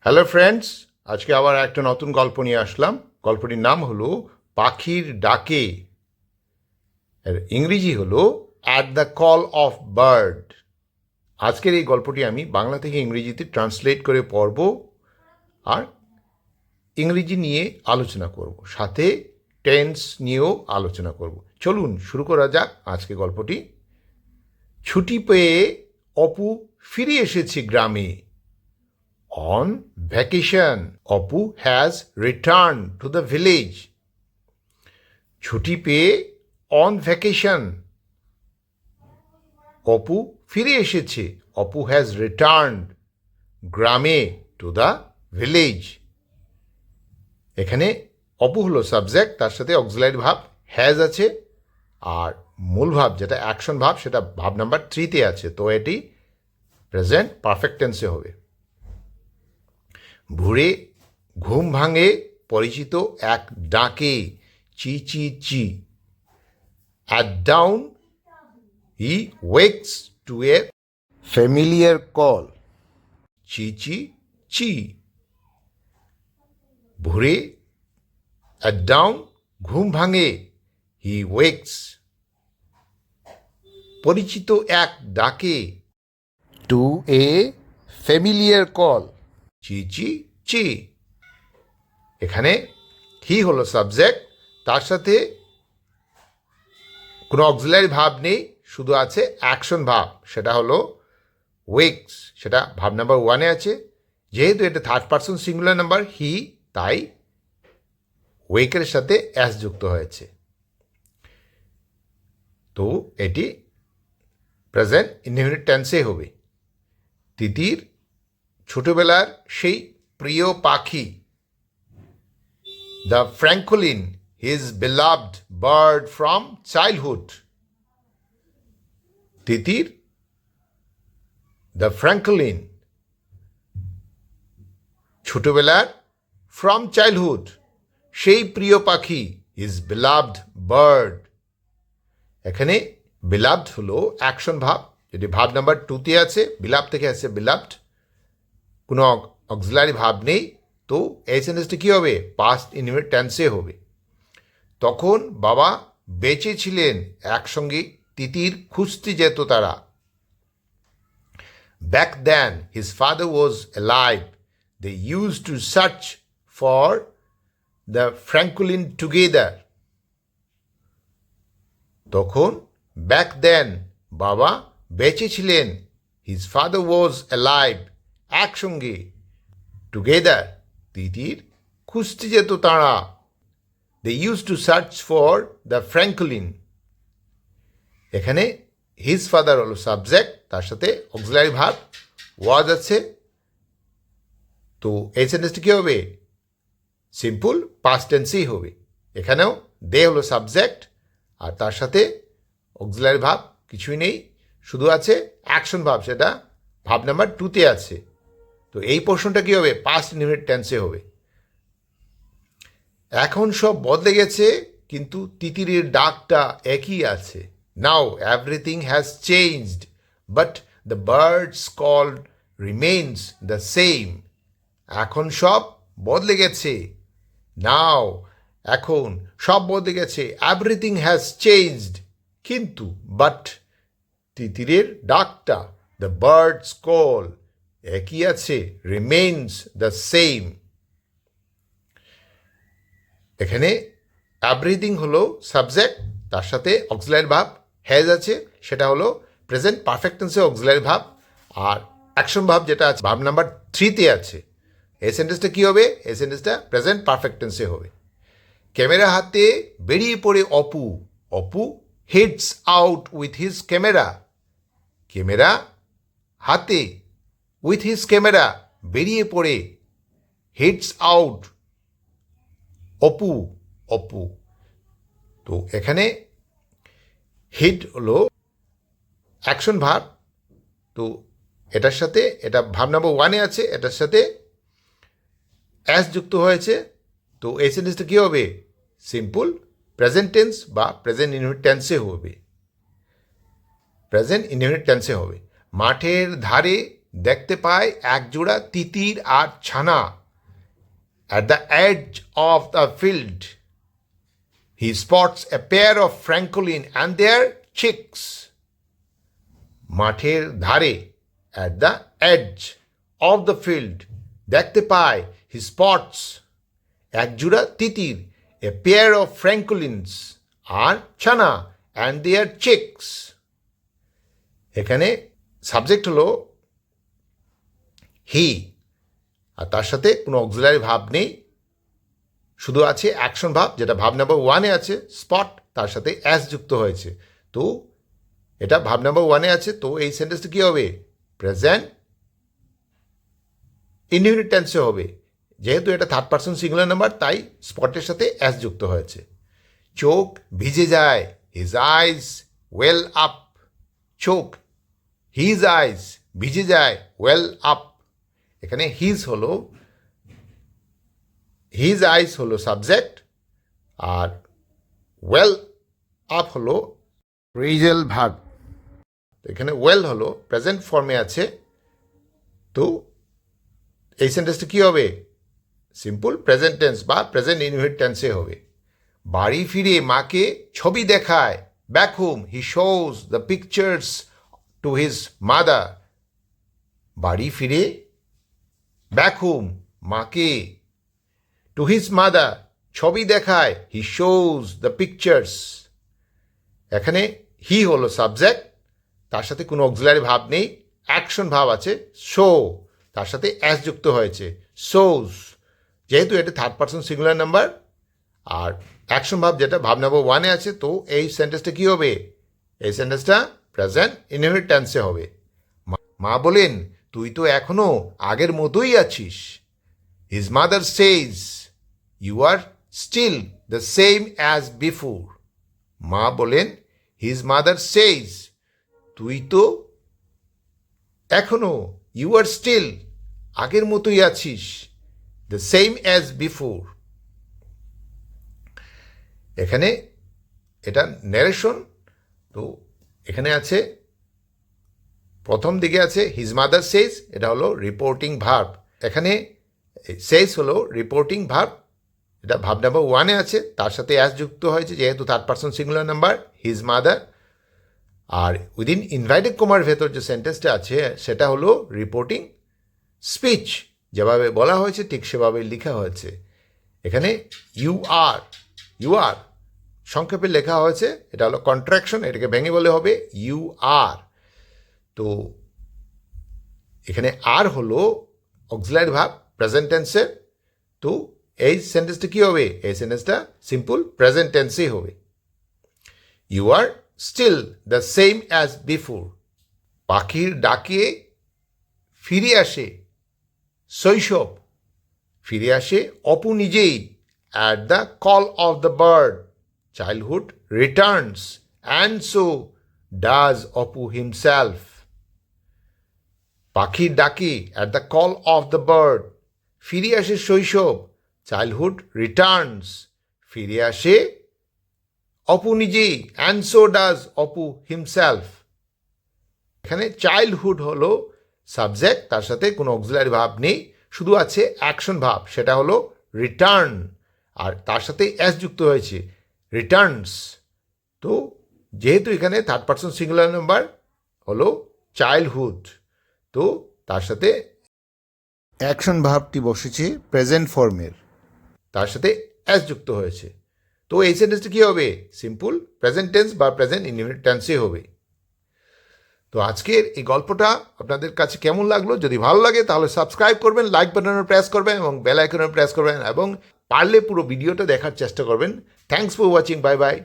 Hello friends আজকে আবার একটা নতুন গল্প নিয়ে আসলাম। গল্পটির নাম হলো পাখির ডাকে। এর ইংরেজি হলো at the call of bird আজকের এই গল্পটি আমি বাংলা থেকে ইংরেজিতে ট্রান্সলেট করে পড়ব আর ইংরেজি নিয়ে আলোচনা করব। সাথে টেন্স নিয়েও আলোচনা করব। চলুন শুরু করা যাক আজকে গল্পটি। ছুটি পেয়ে অপু ফিরে এসেছে গ্রামে। On vacation, Apu has returned to the village. ছুটি পেয়ে অন ভ্যাকেশন অপু ফিরে এসেছে অপু হ্যাজ রিটার্নড গ্রামে টু দ্য ভিলেজ এখানে অপু হলো সাবজেক্ট তার সাথে অক্সিলারি ভাব হ্যাজ আছে। আর মূল ভাব যেটা অ্যাকশন ভাব সেটা ভাব নাম্বার থ্রিতে আছে। তো এটি প্রেজেন্ট পারফেক্ট টেন্সে হবে। ভোরে ঘুম ভাঙে পরিচিত এক ডাকে চি চি চি। At dawn he wakes to a familiar call চি চি চি। ভোরে অ্যাট ডাউন ঘুম ভাঙে হি ওয়েকস পরিচিত এক ডাকে। টু এ ফ্যামিলিয়ার কল চি চি চি এখানে হি হলো সাবজেক্ট তার সাথে কোনো অক্সিলারি ভাব নেই, শুধু আছে অ্যাকশন ভাব, সেটা হলো ওয়েকস সেটা ভাব নাম্বার ওয়ানে আছে। যেহেতু এটা third person singular number he তাই ওয়েকের সাথে অ্যাস যুক্ত হয়েছে। তো এটি প্রেজেন্ট ইনডিফিনিট টেন্সে হবে। তিতির ছোটবেলার সেই প্রিয় পাখি the Franklin his beloved bird from childhood Titir the Franklin ছোটবেলার ফ্রম চাইল্ডহুড সেই প্রিয় পাখি ইজ beloved বার্ড এখানে বিলাভড হলো অ্যাকশন ভাব, যদি ভাব নাম্বার টুতে আছে বিলাভ থেকে আছে বিলাভড কোনো অক্সিলারি ভাব নেই, তো এই সেন্টেন্সটা কী হবে? পাস্ট ইনভিট টেন্সে হবে। তখন বাবা বেঁচে ছিলেন, একসঙ্গে তিতির খুঁজতে যেত তারা। Back then his father was alive they use to search for the francolin together তখন ব্যাক দেন বাবা বেঁচে ছিলেন। হিজ ফাদার ওয়াজ অ্যালাইভ একসঙ্গে। টুগেদার তিতির খুঁজতে যেত তাঁরা। They use to search for the francolin এখানে হিজ ফাদার হলো সাবজেক্ট তার সাথে অক্সিলারি ভাব ওয়াজ আছে। তো এই সেন্টেন্সটি কী হবে? সিম্পল পাস্ট টেন্সেই হবে। এখানেও দে হলো সাবজেক্ট আর তার সাথে অক্সিলারি ভাব কিছুই নেই। শুধু আছে অ্যাকশন ভাব সেটা ভাব নাম্বার টুতে আছে। তো এই প্রশ্নটা কী হবে? পাস্ট ইনডিফিনিট টেন্সে হবে। এখন সব বদলে গেছে, কিন্তু তিতিরের ডাকটা একই আছে। Now everything has changed but the bird's call remains the same এখন সব বদলে গেছে। নাও এখন সব বদলে গেছে। এভরিথিং হ্যাজ চেঞ্জড কিন্তু বাট তিতিরের ডাকটা দ্য বার্ডস কল একই আছে? রিমেইনস দ্য সেম এখানে এভরিথিং হলো সাবজেক্ট তার সাথে অক্সিলারি ভাব হ্যাজ আছে, সেটা হলো প্রেজেন্ট পারফেক্ট টেন্সে অক্সিলারি ভাব, আর অ্যাকশন ভাব যেটা আছে, ভাব নাম্বার থ্রিতে আছে। এই সেন্টেন্সটা কী হবে? এই সেন্টেন্সটা প্রেজেন্ট পারফেক্ট টেন্সে হবে। ক্যামেরা হাতে বেরিয়ে পড়ে Apu. Apu heads out with his camera camera হাতে উইথ হিজ ক্যামেরা বেরিয়ে পড়ে হেডস আউট অপু অপু। তো এখানে হিট হলো অ্যাকশন ভাব তো এটার সাথে, এটা ভাব নাম্বার ওয়ানে আছে, এটার সাথে অ্যাস যুক্ত হয়েছে। তো এই সেন্টেন্সটা কী হবে? সিম্পল প্রেজেন্ট টেন্স বা প্রেজেন্ট ইনভিট টেন্সে হবে। প্রেজেন্ট ইনডিফিনিট টেন্সে হবে। মাঠের ধারে দেখতে পায় একজোড়া তিতির আর ছানা at the edge of the field he spots a pair of francolin and their chicks মাঠের ধারে at the edge of the field দেখতে পায় হি স্পটস একজোড়া তিতির এ পেয়ার অফ ফ্র্যাঙ্কোলিনস আর ছানা অ্যান্ড দেয়ার চিক্স এখানে সাবজেক্ট হলো হি। আর তার সাথে কোনো অক্সিলারি ভাব নেই। শুধু আছে অ্যাকশন ভাব, যেটা ভাব নাম্বার ওয়ানে আছে স্পট তার সাথে অ্যাস যুক্ত হয়েছে। তো এটা ভাব নাম্বার ওয়ানে আছে, তো এই সেন্টেন্সটা কী হবে? প্রেজেন্ট ইনডিফিনিট টেন্সে হবে। যেহেতু এটা থার্ড পার্সন সিঙ্গুলার নাম্বার তাই স্পটের সাথে অ্যাস যুক্ত হয়েছে। চোখ ভিজে যায় হিজ আইজ ওয়েল আপ চোখ হিজ আইজ ভিজে যায় ওয়েল আপ এখানে হিজ হলো হিজ আইস হলো সাবজেক্ট আর ওয়েল আপ হলো রিজেল ভাগ এখানে ওয়েল হলো প্রেজেন্ট ফর্মে আছে, তো এই সেন্টেন্সটা কী হবে? সিম্পল প্রেজেন্ট টেন্স বা প্রেজেন্ট ইনভিট টেন্সে হবে। বাড়ি ফিরে মাকে ছবি দেখায় back home he shows the pictures to his mother বাড়ি ফিরে ব্যাক হোম মাকে। টু হিজ মাদার ছবি দেখায় হি শোজ দ্য পিকচার্স এখানে হি হলো সাবজেক্ট তার সাথে কোনো অক্সিলারি ভাব নেই অ্যাকশন ভাব আছে শো তার সাথে অ্যাস যুক্ত হয়েছে সোজ যেহেতু এটা থার্ড পার্সন সিঙ্গুলার নাম্বার আর অ্যাকশন ভাব যেটা, ভাব নাম্বার ওয়ানে আছে, তো এই সেন্টেন্সটা কী হবে? এই সেন্টেন্সটা প্রেজেন্ট ইনহিট টেন্সে হবে। মা বলেন তুই তো এখনও আগের মতোই আছিস। His mother says you are still the same as before মা বলেন হিজ মাদার সেইজ তুই তো এখনও ইউ আর স্টিল আগের মতোই আছিস দ্য সেম অ্যাজ বিফোর এখানে এটা ন্যারেশন তো এখানে আছে প্রথম দিকে আছে হিজ মাদার সেজ এটা হলো রিপোর্টিং ভার্ব এখানে সেজ হলো রিপোর্টিং ভার্ব এটা ভাব নাম্বার ওয়ানে আছে, তার সাথে অ্যাস যুক্ত হয়েছে, যেহেতু third person singular number his mother আর উইদিন ইনভাইটেড কোমার ভেতর যে সেন্টেন্সটা আছে, সেটা হলো রিপোর্টিং স্পিচ যেভাবে বলা হয়েছে, ঠিক সেভাবে লেখা হয়েছে। এখানে ইউ আর ইউ আর সংক্ষেপে লেখা হয়েছে, এটা হলো কন্ট্রাকশন এটাকে ভেঙে বলে হবে ইউ আর তো এখানে আর হলো অক্সিলারি ভাব প্রেজেন্ট টেন্সের তো এই সেন্টেন্সটা কী হবে? এই সেন্টেন্সটা সিম্পল প্রেজেন্ট টেন্সেই হবে। You are still the same as before পাখির ডাকে ফিরে আসে শৈশব। ফিরে আসে অপু নিজেই at the call of the bird childhood returns and so does Apu himself পাখির ডাকি at the call of the bird ফিরে আসে শৈশব চাইল্ডহুড রিটার্নস ফিরে আসে অপু নিজেই and so does Apu himself এখানে চাইল্ডহুড হলো সাবজেক্ট তার সাথে কোনো অক্সিলারি ভাব নেই, শুধু আছে অ্যাকশন ভাব, সেটা হলো রিটার্ন আর তার সাথে এস যুক্ত হয়েছে রিটার্নস তো যেহেতু এখানে থার্ড পার্সন সিঙ্গুলার নাম্বার হলো চাইল্ডহুড তো তার সাথে অ্যাকশন ভাবটি বসেছে প্রেজেন্ট ফর্মের। তার সাথে অ্যাস যুক্ত হয়েছে। তো এই সেন্টেন্সটা কী হবে? সিম্পল প্রেজেন্ট টেন্স বা প্রেজেন্ট ইনডিফিনিট টেন্সে হবে। তো আজকের এই গল্পটা আপনাদের কাছে কেমন লাগল? যদি ভালো লাগে তাহলে সাবস্ক্রাইব করবেন লাইক বাটনে প্রেস করবেন এবং বেল আইকনে প্রেস করবেন এবং পারলে পুরো ভিডিওটা দেখার চেষ্টা করবেন। Thanks for watching bye bye